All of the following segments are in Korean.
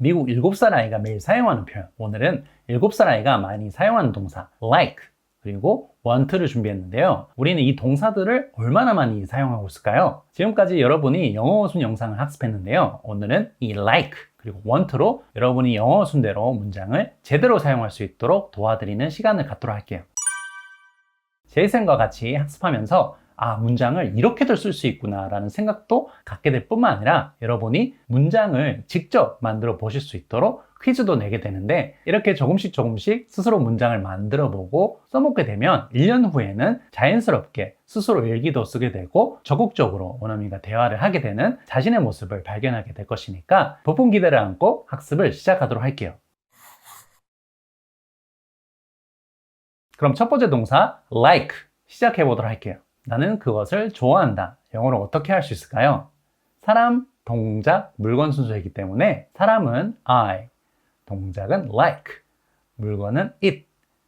미국 7살 아이가 매일 사용하는 표현. 오늘은 7살 아이가 많이 사용하는 동사 like 그리고 want를 준비했는데요. 우리는 이 동사들을 얼마나 많이 사용하고 있을까요? 지금까지 여러분이 영어 어순 영상을 학습했는데요. 오늘은 이 like 그리고 want로 여러분이 영어 어순대로 문장을 제대로 사용할 수 있도록 도와드리는 시간을 갖도록 할게요. 제이슨과 같이 학습하면서 아, 문장을 이렇게도 쓸 수 있구나 라는 생각도 갖게 될 뿐만 아니라 여러분이 문장을 직접 만들어 보실 수 있도록 퀴즈도 내게 되는데 이렇게 조금씩 조금씩 스스로 문장을 만들어 보고 써먹게 되면 1년 후에는 자연스럽게 스스로 일기도 쓰게 되고 적극적으로 원어민과 대화를 하게 되는 자신의 모습을 발견하게 될 것이니까 부푼 기대를 안고 학습을 시작하도록 할게요. 그럼 첫 번째 동사 like 시작해 보도록 할게요. 나는 그것을 좋아한다. 영어로 어떻게 할 수 있을까요? 사람, 동작, 물건 순서이기 때문에 사람은 I, 동작은 like, 물건은 it,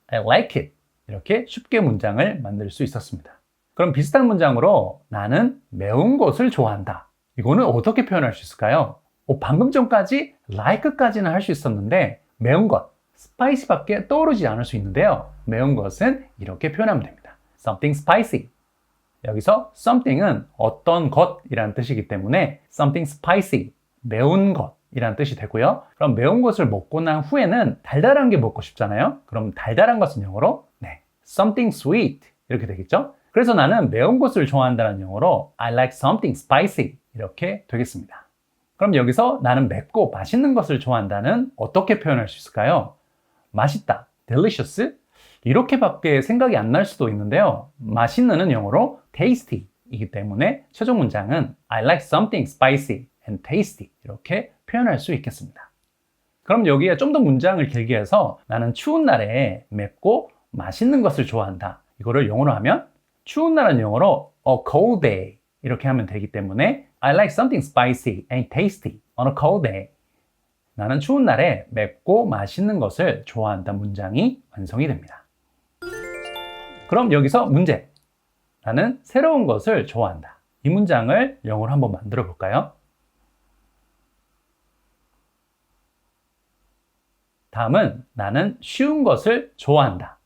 I like it. 이렇게 쉽게 문장을 만들 수 있었습니다. 그럼 비슷한 문장으로 나는 매운 것을 좋아한다. 이거는 어떻게 표현할 수 있을까요? 어, 방금 전까지 like까지는 할 수 있었는데 매운 것, spicy밖에 떠오르지 않을 수 있는데요. 매운 것은 이렇게 표현하면 됩니다. something spicy. 여기서 something은 어떤 것이라는 뜻이기 때문에 something spicy, 매운 것이라는 뜻이 되고요. 그럼 매운 것을 먹고 난 후에는 달달한 게 먹고 싶잖아요. 그럼 달달한 것은 영어로 네, something sweet 이렇게 되겠죠. 그래서 나는 매운 것을 좋아한다는 영어로 I like something spicy 이렇게 되겠습니다. 그럼 여기서 나는 맵고 맛있는 것을 좋아한다는 어떻게 표현할 수 있을까요? 맛있다, delicious 이렇게밖에 생각이 안 날 수도 있는데요. 맛있는은 영어로 tasty 이기 때문에 최종 문장은 I like something spicy and tasty 이렇게 표현할 수 있겠습니다. 그럼 여기에 좀 더 문장을 길게 해서 나는 추운 날에 맵고 맛있는 것을 좋아한다. 이거를 영어로 하면 추운 날은 영어로 a cold day 이렇게 하면 되기 때문에 I like something spicy and tasty on a cold day. 나는 추운 날에 맵고 맛있는 것을 좋아한다 문장이 완성이 됩니다. 그럼 여기서 문제. 나는 새로운 것을 좋아한다. 이 문장을 영어로 한번 만들어 볼까요? 다음은 나는 쉬운 것을 좋아한다.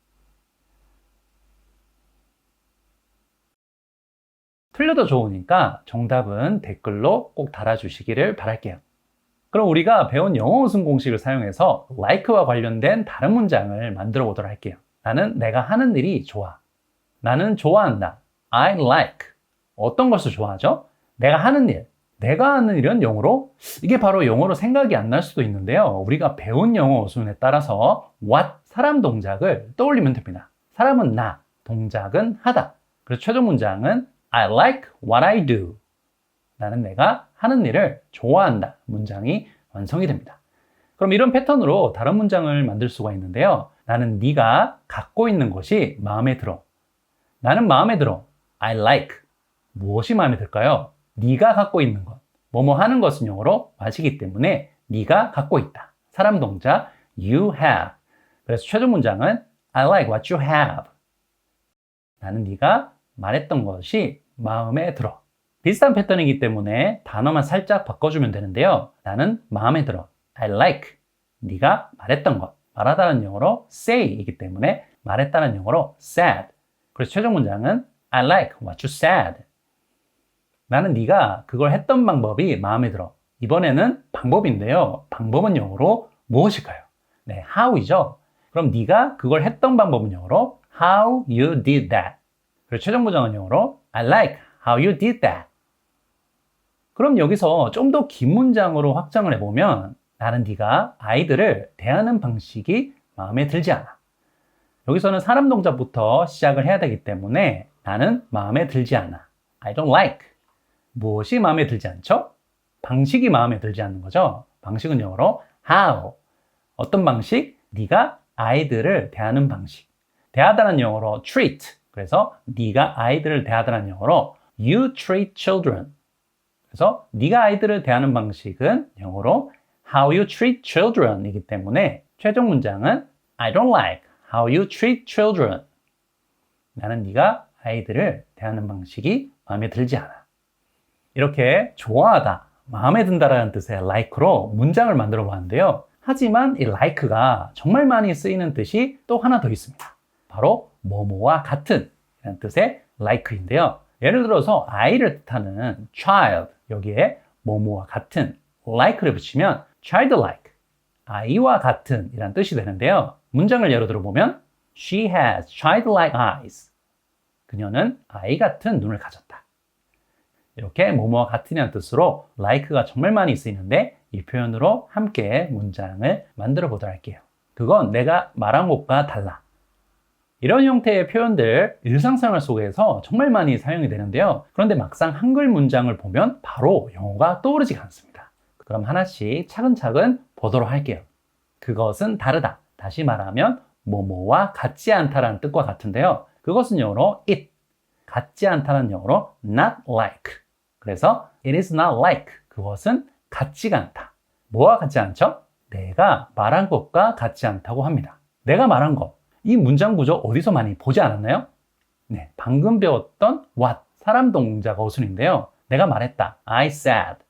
틀려도 좋으니까 정답은 댓글로 꼭 달아주시기를 바랄게요. 그럼 우리가 배운 영어 우승 공식을 사용해서 like와 관련된 다른 문장을 만들어 보도록 할게요. 나는 내가 하는 일이 좋아. 나는 좋아한다. I like. 어떤 것을 좋아하죠? 내가 하는 일. 내가 하는 일은 영어로 이게 바로 영어로 생각이 안 날 수도 있는데요. 우리가 배운 영어 어순에 따라서 what 사람 동작을 떠올리면 됩니다. 사람은 나, 동작은 하다. 그래서 최종 문장은 I like what I do. 나는 내가 하는 일을 좋아한다. 문장이 완성이 됩니다. 그럼 이런 패턴으로 다른 문장을 만들 수가 있는데요. 나는 네가 갖고 있는 것이 마음에 들어. 나는 마음에 들어. I like. 무엇이 마음에 들까요? 네가 갖고 있는 것. 뭐뭐 하는 것은 영어로 마시기 때문에 네가 갖고 있다. 사람 동작 you have. 그래서 최종 문장은 I like what you have. 나는 네가 말했던 것이 마음에 들어. 비슷한 패턴이기 때문에 단어만 살짝 바꿔주면 되는데요. 나는 마음에 들어. I like. 네가 말했던 것. 말하다는 영어로 say이기 때문에 말했다는 영어로 said. 그래서 최종 문장은 I like what you said. 나는 네가 그걸 했던 방법이 마음에 들어. 이번에는 방법인데요. 방법은 영어로 무엇일까요? 네, how이죠. 그럼 네가 그걸 했던 방법은 영어로 how you did that. 그리고 최종 문장은 영어로 I like how you did that. 그럼 여기서 좀 더 긴 문장으로 확장을 해보면 나는 네가 아이들을 대하는 방식이 마음에 들지 않아. 여기서는 사람 동작부터 시작을 해야 되기 때문에 나는 마음에 들지 않아. I don't like. 무엇이 마음에 들지 않죠? 방식이 마음에 들지 않는 거죠. 방식은 영어로 how. 어떤 방식? 네가 아이들을 대하는 방식. 대하다는 영어로 treat. 그래서 네가 아이들을 대하다는 영어로 you treat children. 그래서 네가 아이들을 대하는 방식은 영어로 how you treat children이기 때문에 최종 문장은 I don't like how you treat children. 나는 네가 아이들을 대하는 방식이 마음에 들지 않아. 이렇게 좋아하다, 마음에 든다라는 뜻의 like로 문장을 만들어 봤는데요. 하지만 이 like가 정말 많이 쓰이는 뜻이 또 하나 더 있습니다. 바로 뭐뭐와 같은 이라는 뜻의 like인데요. 예를 들어서 아이를 뜻하는 child 여기에 뭐뭐와 같은 like를 붙이면 childlike 아이와 같은 이란 뜻이 되는데요. 문장을 예로 들어보면 She has childlike eyes. 그녀는 아이 같은 눈을 가졌다. 이렇게 뭐뭐와 같은이라는 뜻으로 like가 정말 많이 쓰이는데 이 표현으로 함께 문장을 만들어 보도록 할게요. 그건 내가 말한 것과 달라. 이런 형태의 표현들 일상생활 속에서 정말 많이 사용이 되는데요. 그런데 막상 한글 문장을 보면 바로 영어가 떠오르지 않습니다. 그럼 하나씩 차근차근 보도록 할게요. 그것은 다르다. 다시 말하면 뭐뭐와 같지 않다라는 뜻과 같은데요. 그것은 영어로 it, 같지 않다는 영어로 not like. 그래서 it is not like. 그것은 같지가 않다. 뭐와 같지 않죠? 내가 말한 것과 같지 않다고 합니다. 내가 말한 것. 이 문장 구조 어디서 많이 보지 않았나요? 네, 방금 배웠던 what, 사람 동자가 어순인데요. 내가 말했다. I said.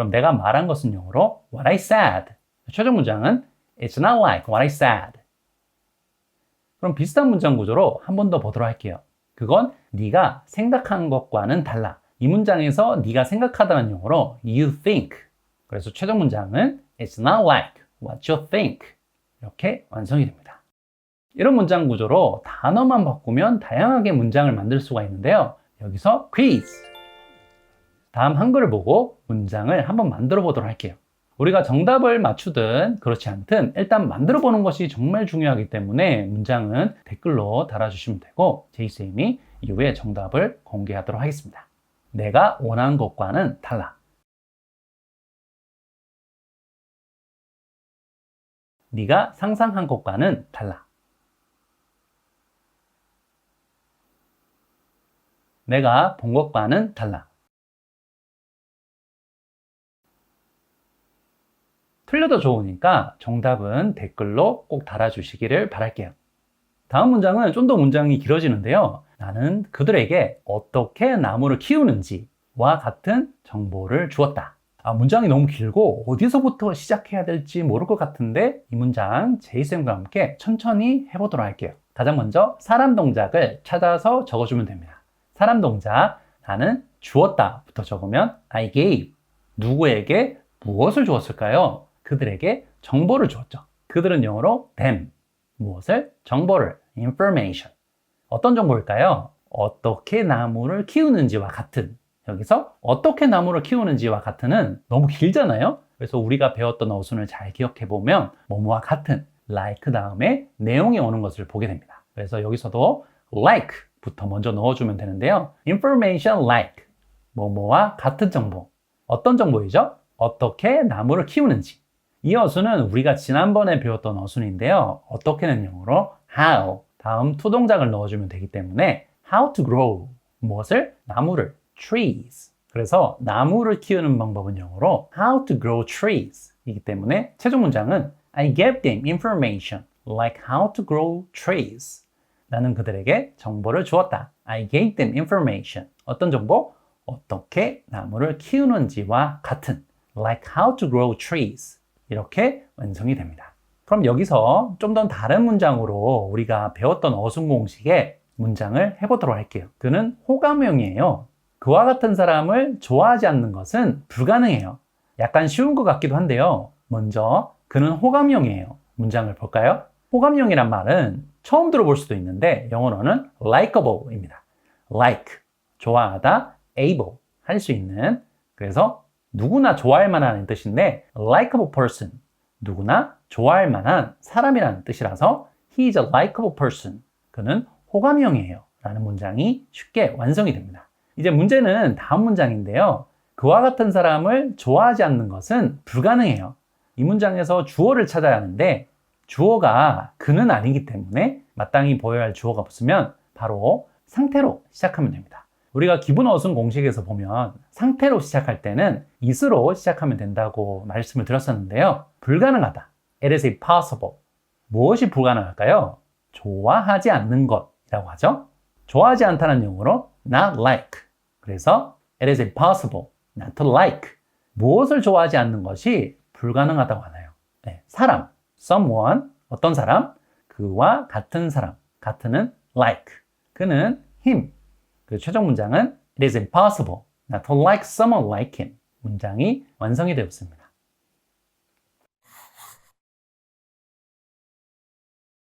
그럼 내가 말한 것은 영어로 what I said. 최종 문장은 It's not like what I said. 그럼 비슷한 문장 구조로 한 번 더 보도록 할게요. 그건 네가 생각한 것과는 달라. 이 문장에서 네가 생각하다는 용어로 you think. 그래서 최종 문장은 It's not like what you think. 이렇게 완성이 됩니다. 이런 문장 구조로 단어만 바꾸면 다양하게 문장을 만들 수가 있는데요. 여기서 quiz. 다음 한글을 보고 문장을 한번 만들어 보도록 할게요. 우리가 정답을 맞추든 그렇지 않든 일단 만들어 보는 것이 정말 중요하기 때문에 문장은 댓글로 달아주시면 되고 제이쌤이 이후에 정답을 공개하도록 하겠습니다. 내가 원한 것과는 달라. 네가 상상한 것과는 달라. 내가 본 것과는 달라. 틀려도 좋으니까 정답은 댓글로 꼭 달아주시기를 바랄게요. 다음 문장은 좀 더 문장이 길어지는데요. 나는 그들에게 어떻게 나무를 키우는지와 같은 정보를 주었다. 아, 문장이 너무 길고 어디서부터 시작해야 될지 모를 것 같은데 이 문장 제이쌤과 함께 천천히 해보도록 할게요. 가장 먼저 사람 동작을 찾아서 적어주면 됩니다. 사람 동작, 나는 주었다부터 적으면 I gave. 누구에게 무엇을 주었을까요? 그들에게 정보를 주었죠. 그들은 영어로 them. 무엇을? 정보를. information. 어떤 정보일까요? 어떻게 나무를 키우는지와 같은. 여기서 어떻게 나무를 키우는지와 같은은 너무 길잖아요? 그래서 우리가 배웠던 어순을 잘 기억해 보면 뭐뭐와 같은 like 다음에 내용이 오는 것을 보게 됩니다. 그래서 여기서도 like 부터 먼저 넣어주면 되는데요. information like 뭐뭐와 같은 정보. 어떤 정보이죠? 어떻게 나무를 키우는지. 이 어순은 우리가 지난번에 배웠던 어순인데요. 어떻게는 영어로 how 다음 투 동작을 넣어주면 되기 때문에 how to grow 무엇을? 나무를 trees 그래서 나무를 키우는 방법은 영어로 how to grow trees 이기 때문에 최종 문장은 I gave them information like how to grow trees 나는 그들에게 정보를 주었다. I gave them information. 어떤 정보? 어떻게 나무를 키우는지와 같은 like how to grow trees. 이렇게 완성이 됩니다. 그럼 여기서 좀 더 다른 문장으로 우리가 배웠던 어순 공식의 문장을 해보도록 할게요. 그는 호감형이에요. 그와 같은 사람을 좋아하지 않는 것은 불가능해요. 약간 쉬운 것 같기도 한데요. 먼저 그는 호감형이에요. 문장을 볼까요? 호감형이란 말은 처음 들어볼 수도 있는데 영어로는 likeable입니다. like, 좋아하다, able, 할 수 있는. 그래서 누구나 좋아할 만한 뜻인데 likable person, 누구나 좋아할 만한 사람이라는 뜻이라서 he is a likable person. 그는 호감형이에요. 라는 문장이 쉽게 완성이 됩니다. 이제 문제는 다음 문장인데요. 그와 같은 사람을 좋아하지 않는 것은 불가능해요. 이 문장에서 주어를 찾아야 하는데 주어가 그는 아니기 때문에 마땅히 보여야 할 주어가 없으면 바로 상태로 시작하면 됩니다. 우리가 기본 어순 공식에서 보면 상태로 시작할 때는 is로 시작하면 된다고 말씀을 드렸었는데요. 불가능하다. It is impossible. 무엇이 불가능할까요? 좋아하지 않는 것이라고 하죠. 좋아하지 않다는 용어로 not like. 그래서 it is impossible not to like. 무엇을 좋아하지 않는 것이 불가능하다고 하나요? 네, 사람, someone, 어떤 사람, 그와 같은 사람, 같은은 like, 그는 him. 그 최종 문장은 it is impossible not to like someone like him. 문장이 완성이 되었습니다.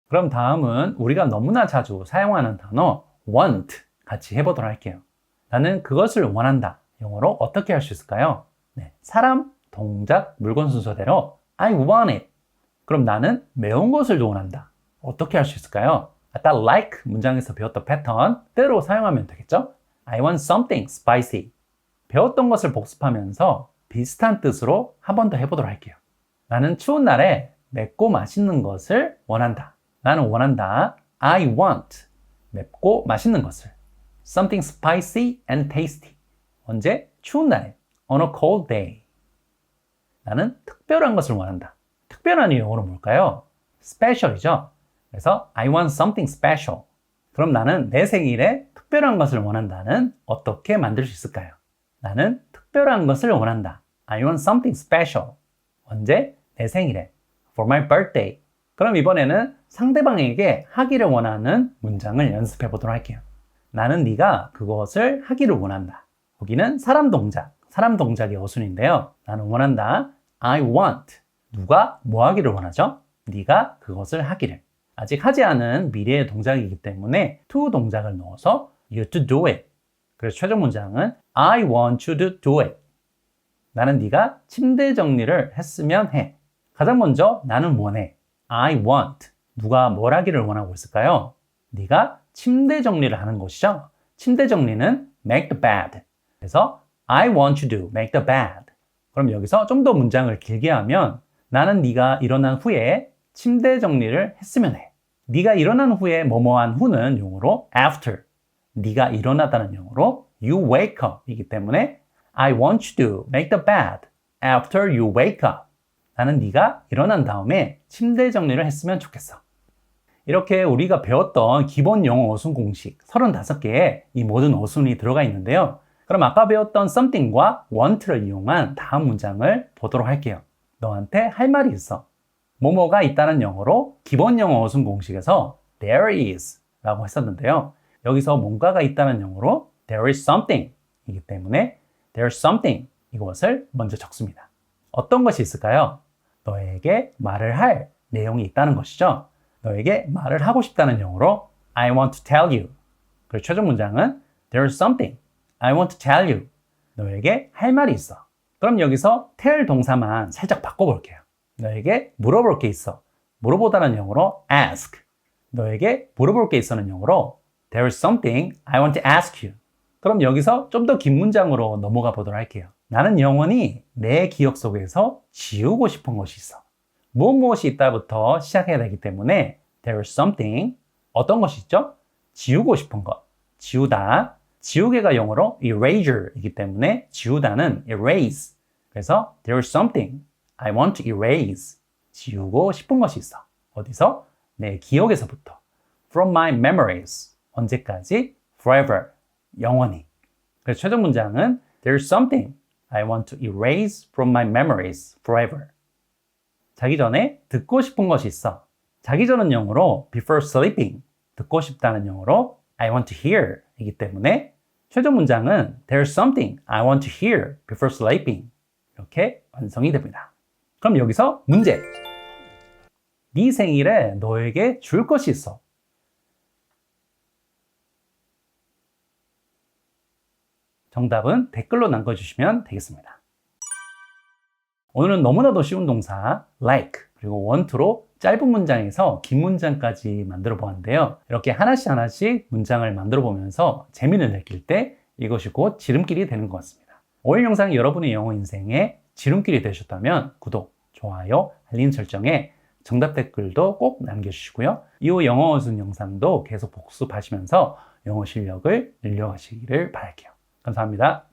그럼 다음은 우리가 너무나 자주 사용하는 단어 want 같이 해보도록 할게요. 나는 그것을 원한다. 영어로 어떻게 할 수 있을까요? 네, 사람, 동작, 물건 순서대로 I want it. 그럼 나는 매운 것을 원한다. 어떻게 할 수 있을까요? 아까 like 문장에서 배웠던 패턴 대로 사용하면 되겠죠? I want something spicy. 배웠던 것을 복습하면서 비슷한 뜻으로 한 번 더 해보도록 할게요. 나는 추운 날에 맵고 맛있는 것을 원한다. 나는 원한다. I want. 맵고 맛있는 것을. Something spicy and tasty. 언제? 추운 날에. On a cold day. 나는 특별한 것을 원한다. 특별한 이 영어로 뭘까요? special이죠. 그래서 I want something special. 그럼 나는 내 생일에 특별한 것을 원한다는 어떻게 만들 수 있을까요? 나는 특별한 것을 원한다. I want something special. 언제? 내 생일에. For my birthday. 그럼 이번에는 상대방에게 하기를 원하는 문장을 연습해 보도록 할게요. 나는 네가 그것을 하기를 원한다. 여기는 사람 동작, 사람 동작의 어순인데요. 나는 원한다. I want. 누가 뭐 하기를 원하죠? 네가 그것을 하기를. 아직 하지 않은 미래의 동작이기 때문에 to 동작을 넣어서 you to do it. 그래서 최종 문장은 I want you to do it. 나는 네가 침대 정리를 했으면 해. 가장 먼저 나는 원해. I want. 누가 뭘 하기를 원하고 있을까요? 네가 침대 정리를 하는 것이죠. 침대 정리는 make the bed. 그래서 I want you to make the bed. 그럼 여기서 좀 더 문장을 길게 하면 나는 네가 일어난 후에 침대 정리를 했으면 해. 네가 일어난 후에 뭐뭐한 후는 용어로 after. 네가 일어나다는 용어로 you wake up 이기 때문에 I want you to make the bed after you wake up. 나는 네가 일어난 다음에 침대 정리를 했으면 좋겠어. 이렇게 우리가 배웠던 기본 영어 어순 공식 35개의 이 모든 어순이 들어가 있는데요. 그럼 아까 배웠던 something과 want를 이용한 다음 문장을 보도록 할게요. 너한테 할 말이 있어. 뭐뭐가 있다는 영어로 기본 영어 어순 공식에서 there is 라고 했었는데요. 여기서 뭔가가 있다는 영어로 there is something 이기 때문에 there's something 이것을 먼저 적습니다. 어떤 것이 있을까요? 너에게 말을 할 내용이 있다는 것이죠. 너에게 말을 하고 싶다는 영어로 I want to tell you. 그리고 최종 문장은 there's something I want to tell you. 너에게 할 말이 있어. 그럼 여기서 tell 동사만 살짝 바꿔볼게요. 너에게 물어볼 게 있어. 물어보다는 영어로 ask. 너에게 물어볼 게 있어는 영어로 There's something I want to ask you. 그럼 여기서 좀 더 긴 문장으로 넘어가 보도록 할게요. 나는 영원히 내 기억 속에서 지우고 싶은 것이 있어. 무엇 무엇이 있다부터 시작해야 되기 때문에 There's something 어떤 것이 있죠? 지우고 싶은 것. 지우다. 지우개가 영어로 eraser이기 때문에 지우다는 erase. 그래서 there's something I want to erase. 지우고 싶은 것이 있어. 어디서? 내 기억에서부터. From my memories. 언제까지? Forever. 영원히. 그래서 최종 문장은 There's something I want to erase from my memories forever. 자기 전에 듣고 싶은 것이 있어. 자기 전은 영어로 before sleeping. 듣고 싶다는 영어로 I want to hear 이기 때문에 최종 문장은 There's something I want to hear before sleeping. 이렇게 완성이 됩니다. 그럼 여기서 문제. 네 생일에 너에게 줄 것이 있어. 정답은 댓글로 남겨주시면 되겠습니다. 오늘은 너무나도 쉬운 동사 like 그리고 want로 짧은 문장에서 긴 문장까지 만들어 보았는데요. 이렇게 하나씩 하나씩 문장을 만들어 보면서 재미를 느낄 때 이것이 곧 지름길이 되는 것 같습니다. 오늘 영상이 여러분의 영어 인생에 지름길이 되셨다면 구독, 좋아요, 알림 설정에 정답 댓글도 꼭 남겨주시고요. 이후 영어 어순 영상도 계속 복습하시면서 영어 실력을 늘려가시기를 바랄게요. 감사합니다.